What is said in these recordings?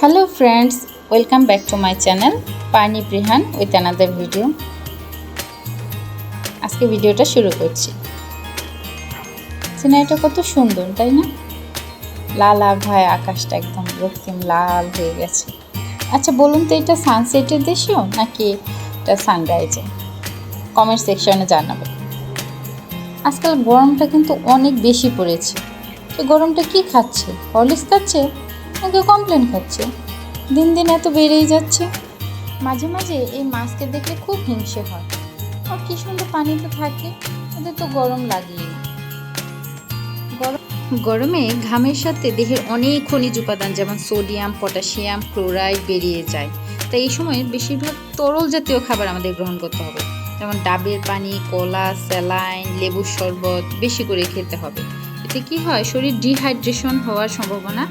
Hello friends welcome back to my channel পানি প্রিহান with another video আজকে ভিডিওটা শুরু করছি। সিনারিটা কত সুন্দর, তাই না? লাল আভায় আকাশটা একদম রক্তিম লাল হয়ে গেছে। আচ্ছা বলুন তো এটা সানসেটের দেশেও নাকি এটা সানরাইজে কমেন্ট সেকশনে জানাবেন। আজকাল গরমটা কিন্তু অনেক বেশি পড়েছে। তো গরমটা কি খাচ্ছে? হরলিক্স খাচ্ছে? নাকি কমপ্লেন খাচ্ছে দিন দিন এত বেড়েই যাচ্ছে। মাঝে মাঝে এই মাছকে দেখলে খুব হিংসে হয়। আর কি সুন্দর পানিতে থাকে, ওদের তো গরম লাগেই না। গরম গরমে ঘামের সাথে দেহের অনেক খনিজ উপাদান যেমন সোডিয়াম, পটাশিয়াম, ক্লোরাইড বেরিয়ে যায়। তাই এই সময় বেশিরভাগ তরল জাতীয় খাবার আমাদের গ্রহণ করতে হবে। যেমন ডাবের পানি, কলা, স্যালাইন, লেবুর শরবত বেশি করে খেতে হবে। এতে কি হয়? শরীর ডিহাইড্রেশন হওয়ার সম্ভাবনা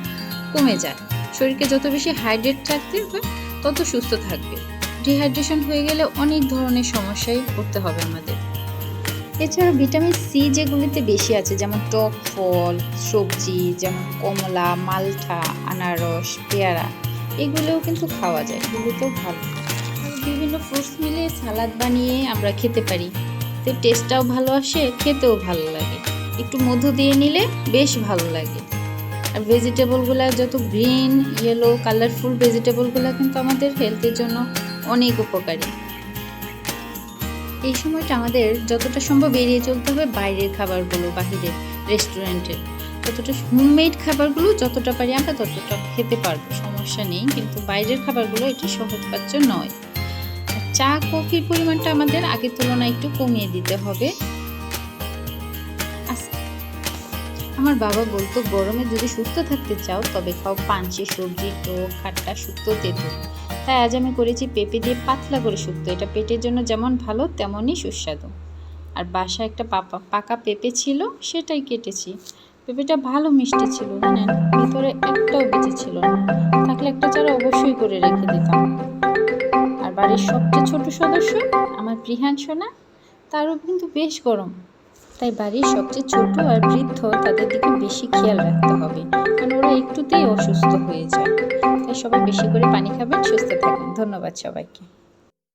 কমে যায়। শরীরকে যত বেশি হাইড্রেট রাখতে হবে, তত সুস্থ থাকবে। ডিহাইড্রেশন হয়ে গেলে অনেক ধরনের সমস্যায় পড়তে হবে আমাদের। এছাড়া ভিটামিন সি যেগুলিতে বেশি আছে, যেমন টক, ফল, সবজি, যেমন কমলা মালটা আনারস, পেয়ারা, এগুলোও কিন্তু খাওয়া যায়, এগুলোতেও ভালো। বিভিন্ন ফ্রুটস মিলে সালাদ বানিয়ে আমরা খেতে পারি। তো টেস্টটাও ভালো আসে, খেতেও ভালো লাগে। একটু মধু দিয়ে নিলে বেশ ভালো লাগে। আর ভেজিটেবলগুলো যত গ্রিন ইয়েলো কালারফুল ভেজিটেবলগুলো কিন্তু আমাদের হেলথের জন্য অনেক উপকারী। এই সময়টা আমাদের যতটা সম্ভব এড়িয়ে চলতে হবে বাইরের খাবারগুলো, বাহিরের রেস্টুরেন্টের যতটা হোমমেড খাবারগুলো যতটা পারি আমরা ততটা খেতে পারব, সমস্যা নেই। কিন্তু বাইরের খাবারগুলো এটি সহজপাচ্য নয়। চা, কফির পরিমাণটা আমাদের আগের তুলনায় একটু কমিয়ে দিতে হবে। আমার বাবা বলতো, গরমে যদি সুস্থ থাকতে চাও, তবে খাও পাঞ্চি সবজি, টক খাট্টা শুক্তো, তেঁতুল। তাই আজ আমি করেছি পেঁপে দিয়ে পাতলা করে শুক্তো। এটা পেটের জন্য যেমন ভালো, তেমনই সুস্বাদু। আর বাসায় একটা পাপা, পাকা পেঁপে ছিল, সেটাই কেটেছি। পেঁপেটা ভালো মিষ্টি ছিল জানেন ভিতরে একটাও বেঁচে ছিল না। থাকলে একটা চারা অবশ্যই করে রেখে দিতাম। আর বাড়ির সবচেয়ে ছোট সদস্য, আমার প্রিহান সোনা তারও কিন্তু বেশ গরম। তাই বাড়ির সবচেয়ে ছোট আর বৃদ্ধ তাদের দিকে বেশি খেয়াল রাখতে হবে, কারণ ওরা একটুতেই অসুস্থ হয়ে যায়। তাই সবাই বেশি করে পানি খাবেন, সুস্থ থাকবেন ধন্যবাদ সবাইকে।